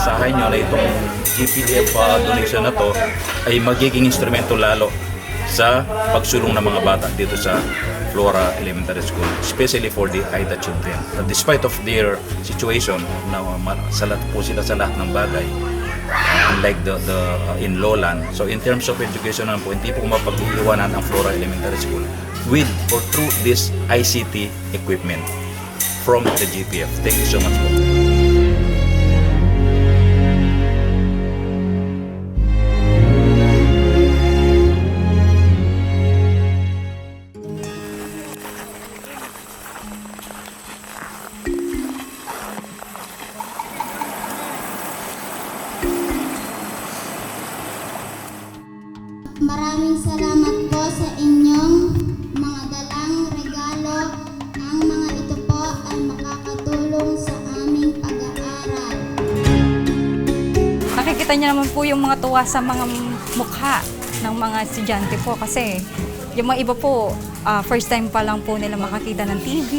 asahan nyo na itong GPDF uh, donation na to ay magiging instrumento lalo sa pagsulong ng mga bata dito sa Flora Elementary School, especially for the AIDA children. That despite of their situation, na ma- sa lahat po sila sa lahat ng bagay, unlike the, the uh, in lowland. So in terms of education naman po, hindi po mapag-iwanan ang Flora Elementary School with or through this ICT equipment from the GPF. Thank you so much po. Maraming salamat po sa inyong mga dalang regalo. Ang mga ito po ay makakatulong sa aming pag-aaral. Nakikita niyo naman po yung mga tuwa sa mga mukha ng mga estudyante po kasi yung mga iba po, ah, first time pa lang po nila makakita ng TV.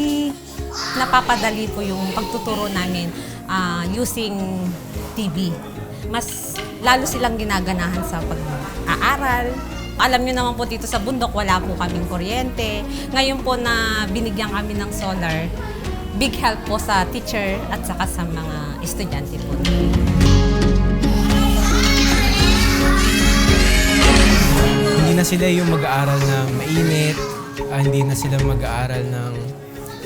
napapadali po yung pagtuturo namin ah, using TV. Mas lalo silang ginaganahan sa pag-aaral. Alam niyo naman po dito sa bundok, wala po kaming kuryente. Ngayon po na binigyan kami ng solar, big help po sa teacher at saka sa mga estudyante po. hindi na sila yung mag-aaral ng mainit, ah, hindi na sila mag-aaral ng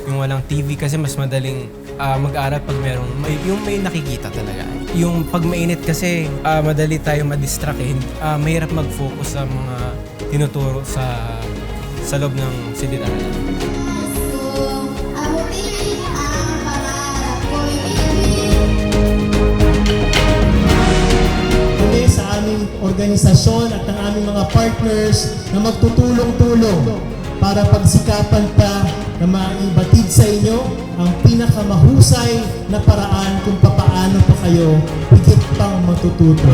yung walang TV kasi mas madaling ah, mag-aaral pag merong may, yung may nakikita talaga. Yung pag mainit kasi ah, madali tayo ma-distract eh. Ah, mahirap mag-focus sa mga tinuturo sa sa loob ng silid-aralan. Aming organisasyon at ng aming mga partners na magtutulong-tulong para pagsikapan pa na maibatid sa inyo ang pinakamahusay na paraan kung papaano pa kayo higit pang matututo.